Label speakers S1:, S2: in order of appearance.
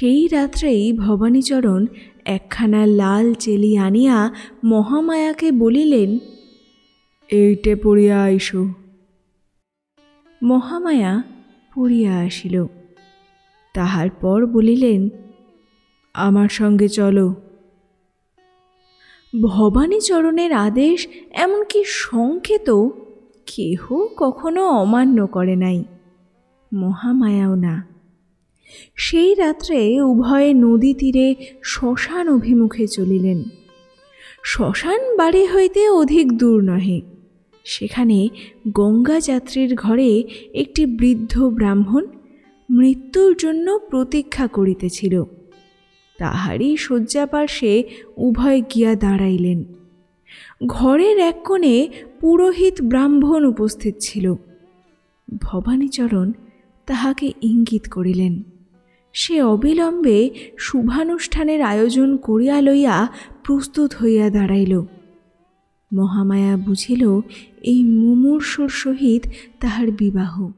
S1: সেই রাত্রেই ভবানীচরণ একখানা লাল চেলি আনিয়া মহামায়াকে বলিলেন, এইটে পড়িয়া আইসো। মহামায়া পড়িয়া আসিল। তাহার পর বলিলেন, আমার সঙ্গে চলো। ভবানীচরণের আদেশ এমনকি সংকেত কেহ কখনো অমান্য করে নাই। মহামায়াও না। সেই রাত্রে উভয়ে নদী তীরে শ্মশান অভিমুখে চলিলেন। শ্মশান বাড়ি হইতে অধিক দূর নহে। সেখানে গঙ্গা যাত্রীর ঘরে একটি বৃদ্ধ ব্রাহ্মণ মৃত্যুর জন্য প্রতীক্ষা করিতেছিল। তাহারই শয্যাপার্শ্বে উভয় গিয়া দাঁড়াইলেন। ঘরের এক কোণে পুরোহিত ব্রাহ্মণ উপস্থিত ছিল। ভবানীচরণ তাহাকে ইঙ্গিত করিলেন সে অবিলম্বে শুভানুষ্ঠানের আয়োজন করিয়া লইয়া প্রস্তুত হইয়া দাঁড়াইল। মহামায়া বুঝিল, এই মুমূর্ষর সহিত তাহার বিবাহ।